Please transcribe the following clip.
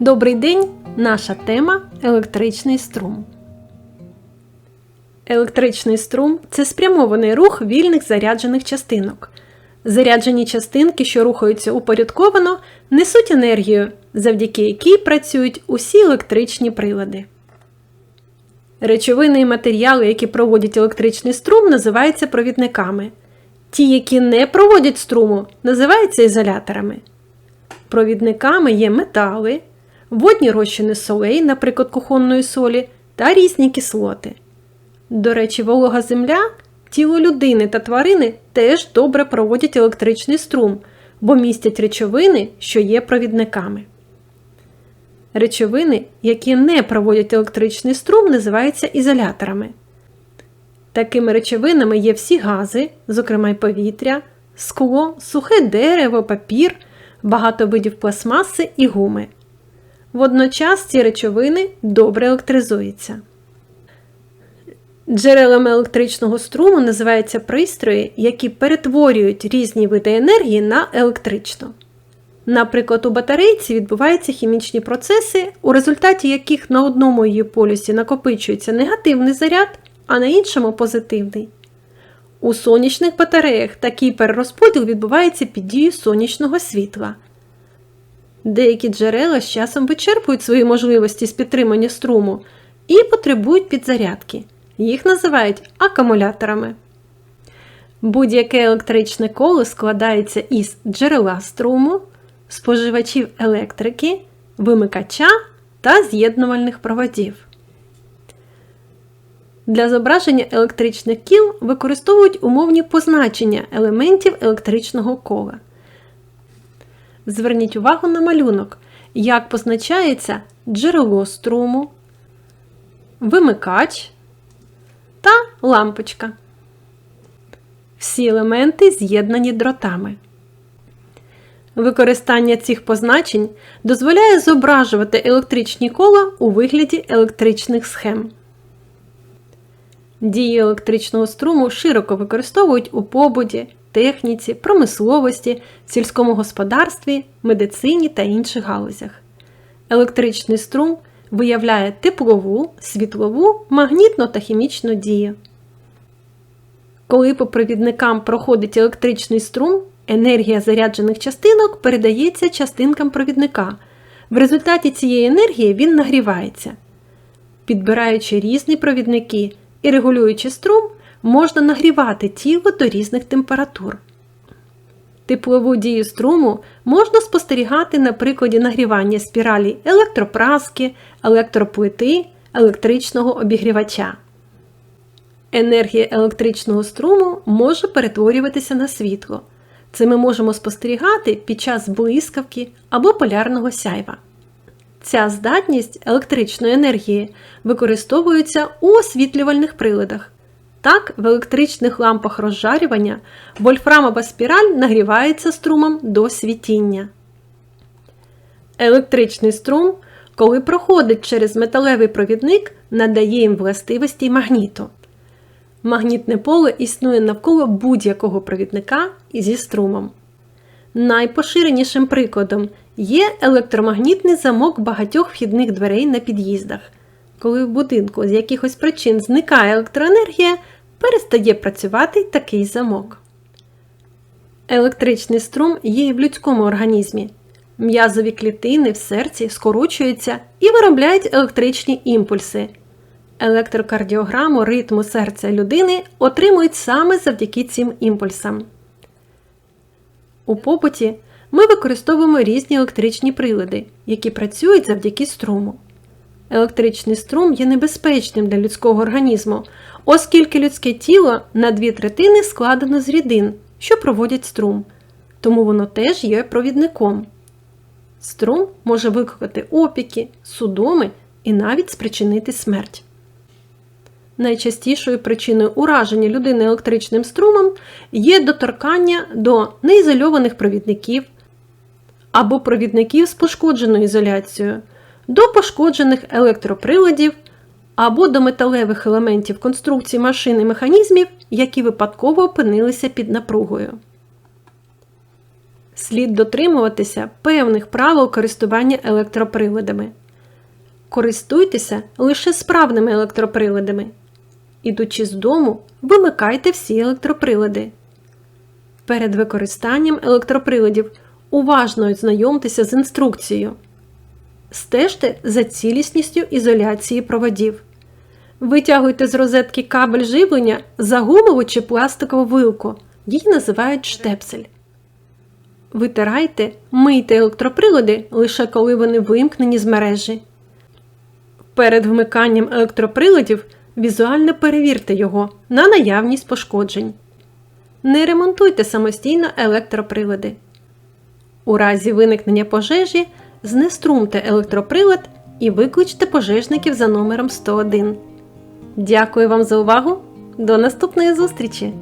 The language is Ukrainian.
Добрий день! Наша тема електричний струм. Електричний струм це спрямований рух вільних заряджених частинок. Заряджені частинки, що рухаються упорядковано, несуть енергію, завдяки якій працюють усі електричні прилади. Речовини і матеріали, які проводять електричний струм, називаються провідниками. Ті, які не проводять струму, називаються ізоляторами. Провідниками є метали, водні розчини солей, наприклад, кухонної солі, та різні кислоти. До речі, волога земля, тіло людини та тварини теж добре проводять електричний струм, бо містять речовини, що є провідниками. Речовини, які не проводять електричний струм, називаються ізоляторами. Такими речовинами є всі гази, зокрема й повітря, скло, сухе дерево, папір, багато видів пластмаси і гуми. Водночас ці речовини добре електризуються. Джерелами електричного струму називаються пристрої, які перетворюють різні види енергії на електричну. Наприклад, у батарейці відбуваються хімічні процеси, у результаті яких на одному її полюсі накопичується негативний заряд, а на іншому позитивний. У сонячних батареях такий перерозподіл відбувається під дією сонячного світла. Деякі джерела з часом вичерпують свої можливості з підтримання струму і потребують підзарядки. Їх називають акумуляторами. Будь-яке електричне коло складається із джерела струму, споживачів електрики, вимикача та з'єднувальних проводів. Для зображення електричних кіл використовують умовні позначення елементів електричного кола. Зверніть увагу на малюнок, як позначається джерело струму, вимикач та лампочка. Всі елементи з'єднані дротами. Використання цих позначень дозволяє зображувати електричні кола у вигляді електричних схем. Дії електричного струму широко використовують у побуті, техніці, промисловості, сільському господарстві, медицині та інших галузях. Електричний струм виявляє теплову, світлову, магнітну та хімічну дію. Коли по провідникам проходить електричний струм, енергія заряджених частинок передається частинкам провідника. В результаті цієї енергії він нагрівається. Підбираючи різні провідники і регулюючи струм, можна нагрівати тіло до різних температур. Теплову дію струму можна спостерігати на прикладі нагрівання спіралі електропраски, електроплити, електричного обігрівача. Енергія електричного струму може перетворюватися на світло. Це ми можемо спостерігати під час блискавки або полярного сяйва. Ця здатність електричної енергії використовується у освітлювальних приладах. Так, в електричних лампах розжарювання вольфрамова спіраль нагрівається струмом до світіння. Електричний струм, коли проходить через металевий провідник, надає їм властивості магніту. Магнітне поле існує навколо будь-якого провідника зі струмом. Найпоширенішим прикладом є електромагнітний замок багатьох вхідних дверей на під'їздах. Коли в будинку з якихось причин зникає електроенергія, перестає працювати такий замок. Електричний струм є і в людському організмі. М'язові клітини в серці скорочуються і виробляють електричні імпульси. Електрокардіограму ритму серця людини отримують саме завдяки цим імпульсам. У побуті ми використовуємо різні електричні прилади, які працюють завдяки струму. Електричний струм є небезпечним для людського організму, оскільки людське тіло на дві третини складено з рідин, що проводять струм, тому воно теж є провідником. Струм може викликати опіки, судоми і навіть спричинити смерть. Найчастішою причиною ураження людини електричним струмом є доторкання до неізольованих провідників або провідників з пошкодженою ізоляцією, до пошкоджених електроприладів або до металевих елементів конструкції машин і механізмів, які випадково опинилися під напругою. Слід дотримуватися певних правил користування електроприладами. Користуйтеся лише справними електроприладами. Ідучи з дому, вимикайте всі електроприлади. Перед використанням електроприладів уважно ознайомтеся з інструкцією. Стежте за цілісністю ізоляції проводів. Витягуйте з розетки кабель живлення за гумову чи пластикову вилку. Її називають штепсель. Витирайте, мийте електроприлади лише коли вони вимкнені з мережі. Перед вмиканням електроприладів візуально перевірте його на наявність пошкоджень. Не ремонтуйте самостійно електроприлади. У разі виникнення пожежі знеструмте електроприлад і викличте пожежників за номером 101. Дякую вам за увагу! До наступної зустрічі!